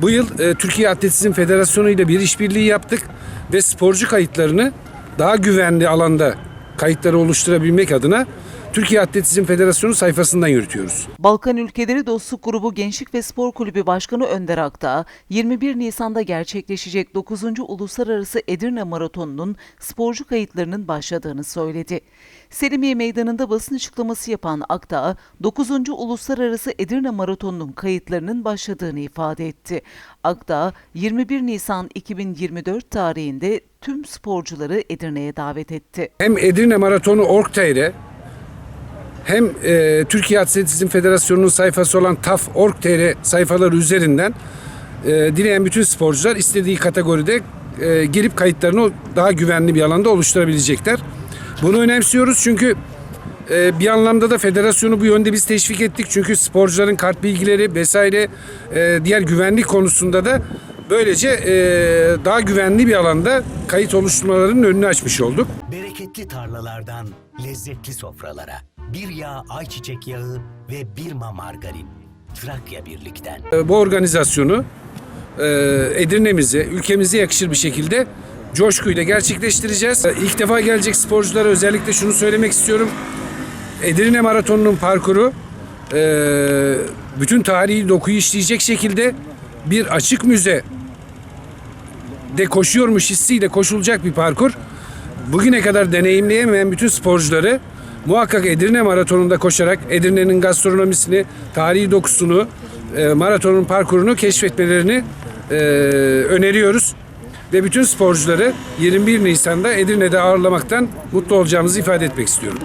Bu yıl e, Türkiye Atletizm Federasyonu ile bir işbirliği yaptık ve sporcu kayıtlarını daha güvenli alanda kayıtları oluşturabilmek adına Türkiye Atletizm Federasyonu sayfasından yürütüyoruz. Balkan Ülkeleri Dostluk Grubu Gençlik ve Spor Kulübü Başkanı Önder Akdağ, 21 Nisan'da gerçekleşecek 9. Uluslararası Edirne Maratonu'nun sporcu kayıtlarının başladığını söyledi. Selimiye Meydanı'nda basın açıklaması yapan Akdağ, 9. Uluslararası Edirne Maratonu'nun kayıtlarının başladığını ifade etti. Akdağ, 21 Nisan 2024 tarihinde tüm sporcuları Edirne'ye davet etti. Hem Edirne Maratonu Org.tr'e hem e, Türkiye Atletizm Federasyonu'nun sayfası olan TAF Org.tr sayfaları üzerinden e, dileyen bütün sporcular istediği kategoride e, girip kayıtlarını daha güvenli bir alanda oluşturabilecekler. Bunu önemsiyoruz çünkü e, bir anlamda da federasyonu bu yönde biz teşvik ettik. Çünkü sporcuların kart bilgileri vesaire e, diğer güvenlik konusunda da böylece e, daha güvenli bir alanda kayıt oluşturmalarının önünü açmış olduk. Bereketli tarlalardan lezzetli sofralara. Bir yağ ayçiçek yağı ve Birma margarin. Trakya Birlik'ten. E, bu organizasyonu e, Edirne'mize, ülkemize yakışır bir şekilde coşkuyla gerçekleştireceğiz. E, İlk defa gelecek sporculara özellikle şunu söylemek istiyorum. Edirne Maratonu'nun parkuru e, bütün tarihi dokuyu işleyecek şekilde bir açık müze de koşuyormuş hissiyle koşulacak bir parkur. Bugüne kadar deneyimleyemeyen bütün sporcuları muhakkak Edirne Maratonu'nda koşarak Edirne'nin gastronomisini, tarihi dokusunu, e, maratonun parkurunu keşfetmelerini e, öneriyoruz. Ve bütün sporcuları 21 Nisan'da Edirne'de ağırlamaktan mutlu olacağımızı ifade etmek istiyorum.